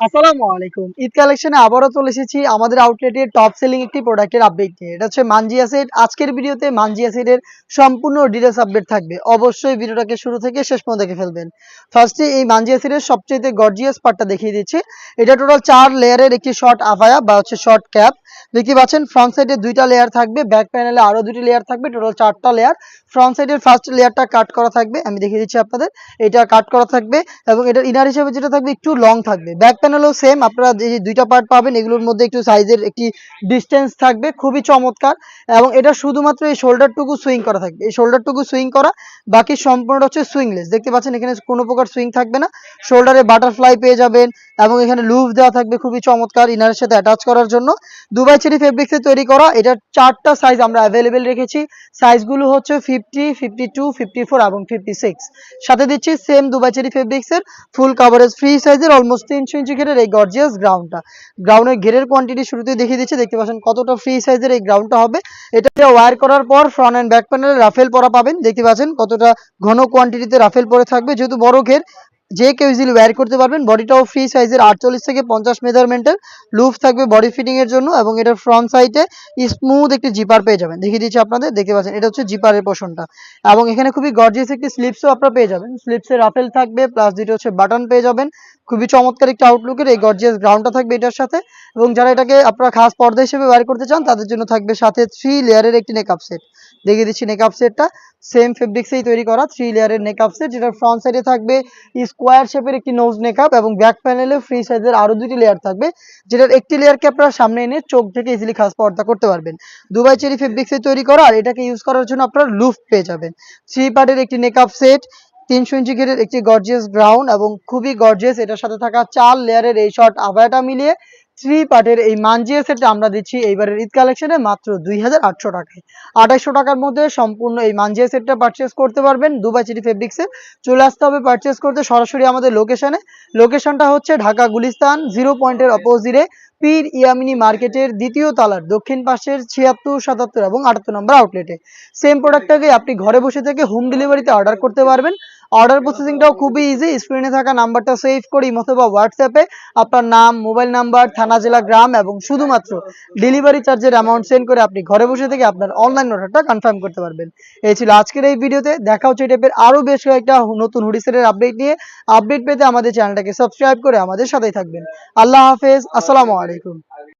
আসসালামু আলাইকুম। ঈদ কালেকশনে আবারও চলে এসেছি আমাদের টপ সেলিং একটি প্রোডাক্টের আপডেট নিয়ে। এটা হচ্ছে আজকের ভিডিওতে মানজিয়া সম্পূর্ণ ডিটেলস আপডেট থাকবে। অবশ্যই ভিডিওটাকে শুরু থেকে শেষ পর্যন্ত দেখে ফেলবেন। ফার্স্টে এই মানজিয়া সবচেয়ে গর্জিয়াস পার্টটা দেখিয়ে দিচ্ছি। এটা টোটাল চার লেয়ারের একটি শর্ট আফায়া বা হচ্ছে শর্ট ক্যাপ দেখতে পাচ্ছেন ফ্রন্ট সাইডে দুইটা লেয়ার থাকবে ব্যাক প্যানেলে আরও দুটি লেয়ার থাকবে টোটাল চারটা লেয়ার ফ্রন্ট সাইডের ফার্স্ট লেয়ারটা কাট করা থাকবে, আমি দেখিয়ে দিচ্ছি আপনাদের, এটা কাট করা থাকবে, এবং এটার ইনার হিসেবে যেটা থাকবে একটু লং থাকবে। ব্যাক প্যানেলও সেম আপনারা যে দুইটা পার্ট পাবেন, এগুলোর মধ্যে একটু সাইজের একটি ডিস্টেন্স থাকবে, খুবই চমৎকার। এবং এটা শুধুমাত্র এই শোল্ডারটুকু সুইং করা থাকবে। এই শোল্ডারটুকু সুইং করা, বাকি সম্পূর্ণটা হচ্ছে সুইংলেস দেখতে পাচ্ছেন, এখানে কোনো প্রকার সুইং থাকবে না। শোল্ডারে বাটারফ্লাই পেয়ে যাবেন, এবং এখানে লুভ দেওয়া থাকবে, খুবই চমৎকার ইনারের সাথে অ্যাটাচ করার জন্য। দুবাই চেরি ফেব্রিক্সে তৈরি করা, এটার চারটা সাইজ আমরা অ্যাভেলেবেল রেখেছি। সাইজগুলো হচ্ছে fifty fifty two fifty four এবং ফিফটি সিক্স সাথে দিচ্ছি সেম দুবাই চেরি ফেব্রিক্সের ফুল কাভারেজ ফ্রি সাইজের অলমোস্ট তিনশো ইঞ্চি ঘেরের এই গর্জিয়াস গ্রাউন্ডটা গ্রাউন্ডের ঘেরের কোয়ান্টিটি শুরুতে দেখিয়ে দিচ্ছে, দেখতে পাচ্ছেন কতটা ফ্রি সাইজের এই গ্রাউন্ডটা হবে। এটা ওয়ার করার পর ফ্রন্ট অ্যান্ড ব্যাক প্যানেলে রাফেল পরা পাবেন, দেখতে পাচ্ছেন কতটা ঘন কোয়ান্টিটিতে রাফেল পরে থাকবে। যেহেতু বড় ঘের যে কেউ ইজিলি ওয়্যার করতে পারবেন। বডিটাও ফ্রি সাইজের আটচল্লিশ থেকে পঞ্চাশ মেজারমেন্টের লুফ থাকবে বডি ফিটিং এর জন্য এবং এটার ফ্রন্ট সাইডে স্মুথ একটি জিপার পেয়ে যাবেন। দেখিয়ে দিচ্ছি আপনাদের, দেখতে পাচ্ছেন, এটা হচ্ছে জিপারের পোর্শনটা এবং এখানে খুবই গর্জিয়াস একটি স্লিপসও আপনারা পেয়ে যাবেন। স্লিপসে রাফেল থাকবে প্লাস দুটো হচ্ছে বাটন পেয়ে যাবেন। খুবই চমৎকার একটা আউটলুকের এই গর্জিয়াস গ্রাউন্ডটা থাকবে এটার সাথে। এবং যারা এটাকে আপনারা খাস পর্দা হিসেবে ওয়্যার করতে চান, তাদের জন্য থাকবে সাথে থ্রি লেয়ারের একটি নেকআপ সেট দেখিয়ে দিচ্ছি নেকআপ সেটটা সেম ফেব্রিক্সেই তৈরি করা থ্রি লেয়ারের নেকআপ সেট যেটা ফ্রন্ট সাইডে থাকবে স্কোয়ার শেপের একটি নোজ নেকআপ এবং ব্যাক প্যানেলে ফ্রি সাইজের আরও দুটি লেয়ার থাকবে, যেটার একটি লেয়ারকে আপনারা সামনে এনে চোখ থেকে ইজিলি খাস পর্দা করতে পারবেন। দুবাই চেরি ফেব্রিক্সে তৈরি করা আর এটাকে ইউজ করার জন্য আপনারা লুফ পেয়ে যাবেন। থ্রি পার্টের একটি নেকআপ সেট তিনশো ইঞ্চি ঘেরের একটি গর্জিয়াস গ্রাউন্ড এবং খুবই গর্জিয়াস এটার সাথে থাকা চার লেয়ারের এই শর্ট আভায়াটা মিলিয়ে থ্রি পার্টের এই মানজিয়া সেটটা আমরা দিচ্ছি এইবারের ঈদ কালেকশনে মাত্র দুই হাজার আটশো টাকায়। আঠাইশশো টাকার মধ্যে সম্পূর্ণ এই মানজিয়া সেটটা পারচেস করতে পারবেন। দুবাই চিটি ফেব্রিক্সে চলে আসতে হবে পারচেস করতে সরাসরি আমাদের লোকেশনে লোকেশনটা হচ্ছে ঢাকা গুলিস্তান জিরো পয়েন্টের অপোজিটে পীর ইয়ামিনী মার্কেটের দ্বিতীয় তালার দক্ষিণ পাশের ছিয়াত্তর, সাতাত্তর এবং আটাত্তর নম্বর আউটলেটে সেম প্রোডাক্টটাকে আপনি ঘরে বসে থেকে হোম ডেলিভারিতে অর্ডার করতে পারবেন। অর্ডার প্রসেসিংটাও খুবই ইজি স্ক্রিনে থাকা নাম্বারটা সেভ করে অথবা হোয়াটসঅ্যাপে আপনার নাম মোবাইল নাম্বার থানা, জেলা, গ্রাম এবং শুধুমাত্র ডেলিভারি চার্জের অ্যামাউন্ট সেন্ড করে আপনি ঘরে বসে থেকে আপনার অনলাইন অর্ডারটা কনফার্ম করতে পারবেন। এই ছিল আজকের এই ভিডিওতে, দেখা হচ্ছে এই টাইপের আরও বেশ কয়েকটা নতুন হুডিসেটের আপডেট নিয়ে। আপডেট পেতে আমাদের চ্যানেলটাকে সাবস্ক্রাইব করে আমাদের সাথেই থাকবেন। আল্লাহ হাফেজ, আসসালামু আলাইকুম।